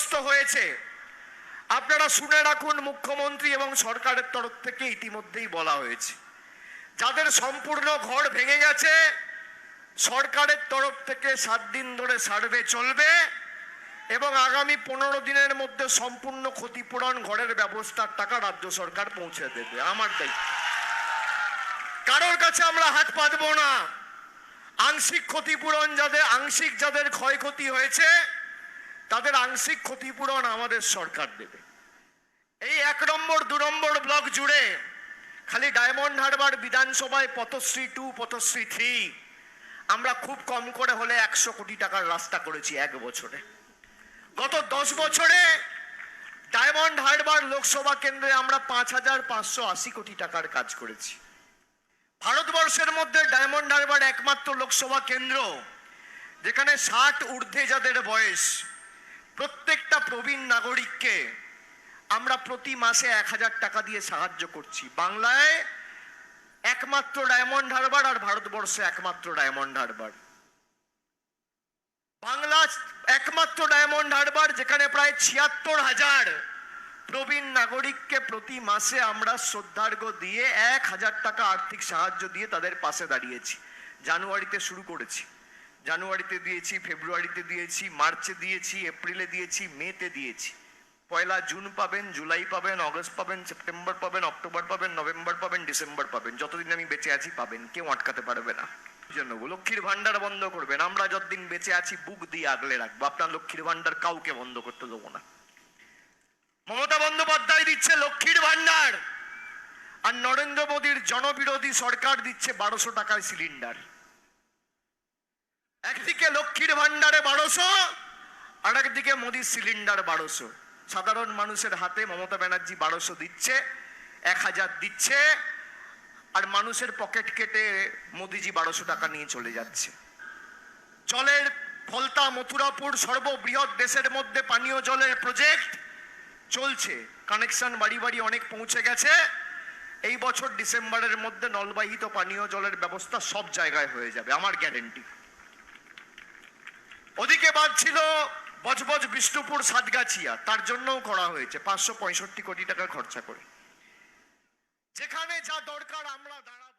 ক্ষতিগ্রস্ত হয়েছে। আপনারা শুনে রাখুন, মুখ্যমন্ত্রী এবং সরকারের তরফ থেকে ইতিমধ্যেই বলা হয়েছে। যাদের সম্পূর্ণ ঘর ভেঙে গেছে, সরকারের তরফ থেকে সাত দিন ধরে সার্ভে চলবে এবং আগামী পনেরো দিনের মধ্যে সম্পূর্ণ ক্ষতিপূরণ ঘরের ব্যবস্থার টাকা রাজ্য সরকার পৌঁছে দেবে। আমার দায়িত্ব। কারোর কাছে আমরা হাত পাতবো না। আংশিক ক্ষতিপূরণ যাদের, আংশিক যাদের ক্ষয়ক্ষতি হয়েছে তাদের আংশিক ক্ষতিপূরণ আমাদের সরকার দেবে। এই এক নম্বর, দু নম্বর ব্লক জুড়ে খালি ডায়মন্ড হারবার বিধানসভায় পথশ্রী টু পথশ্রী থ্রি আমরা খুব কম করে হলে একশো কোটি টাকার রাস্তা করেছি এক বছরে। গত দশ বছরে ডায়মন্ড হারবার লোকসভা কেন্দ্রে আমরা পাঁচ হাজার পাঁচশো আশি কোটি টাকার কাজ করেছি। ভারতবর্ষের মধ্যে ডায়মন্ড হারবার একমাত্র লোকসভা কেন্দ্র, যেখানে ষাট ঊর্ধ্বে যাদের বয়স প্রত্যেকটা প্রবীণ নাগরিককে আমরা প্রতি মাসে এক হাজার টাকা দিয়ে সাহায্য করছি। বাংলায় একমাত্র ডায়মন্ড হারবার আর ভারতবর্ষে একমাত্র ডায়মন্ড হারবার। বাংলা একমাত্র ডায়মন্ড হারবার যেখানে প্রায় ছিয়াত্তর হাজার প্রবীণ নাগরিককে প্রতি মাসে আমরা শ্রদ্ধার্ঘ দিয়ে এক হাজার টাকা আর্থিক সাহায্য দিয়ে তাদের পাশে দাঁড়িয়েছি। জানুয়ারিতে শুরু করেছি। জানুয়ারিতে দিয়েছি, ফেব্রুয়ারিতে দিয়েছি, মার্চে দিয়েছি, এপ্রিলে দিয়েছি, মেতে দিয়েছি। পয়লা জুন পাবেন, জুলাই পাবেন, অগস্ট পাবেন, সেপ্টেম্বর পাবেন, অক্টোবর পাবেন, নভেম্বর পাবেন, ডিসেম্বর পাবেন। যতদিন আমি বেঁচে আছি পাবেন, কেউ আটকাতে পারবে না। জন্য লক্ষ্মীর ভান্ডার বন্ধ করবেন। আমরা যতদিন বেঁচে আছি, বুক দিয়ে আগলে রাখব। আপনার লক্ষ্মীর ভান্ডার কাউকে বন্ধ করতে দেবো না। মমতা বন্দ্যোপাধ্যায় দিচ্ছে লক্ষ্মীর ভান্ডার আর নরেন্দ্র মোদীর জনবিরোধী সরকার দিচ্ছে বারোশো টাকায় সিলিন্ডার। একদিকে লক্ষ্মীর ভান্ডারে বারোশো আর একদিকে মোদীর সিলিন্ডার বারোশো। সাধারণ মানুষের হাতে মমতা ব্যানার্জি বারোশো দিচ্ছে, এক হাজার দিচ্ছে, আর মানুষের পকেট কেটে মোদিজি বারোশো টাকা নিয়ে চলে যাচ্ছে। জলের ফলতা মথুরাপুর সর্ববৃহৎ দেশের মধ্যে পানীয় জলের প্রজেক্ট চলছে। কানেকশন বাড়ি বাড়ি অনেক পৌঁছে গেছে। এই বছর ডিসেম্বরের মধ্যে নলবাহিত পানীয় জলের ব্যবস্থা সব জায়গায় হয়ে যাবে, আমার গ্যারেন্টি ওদিকে বাদ ছিল বজবজ বিষ্ণুপুর সাতগাছিয়া। তার জন্যও করা হয়েছে। পাঁচশো পঁয়ষট্টি কোটি টাকা খরচা করে। যেখানে যা দরকার আমরা দাঁড়া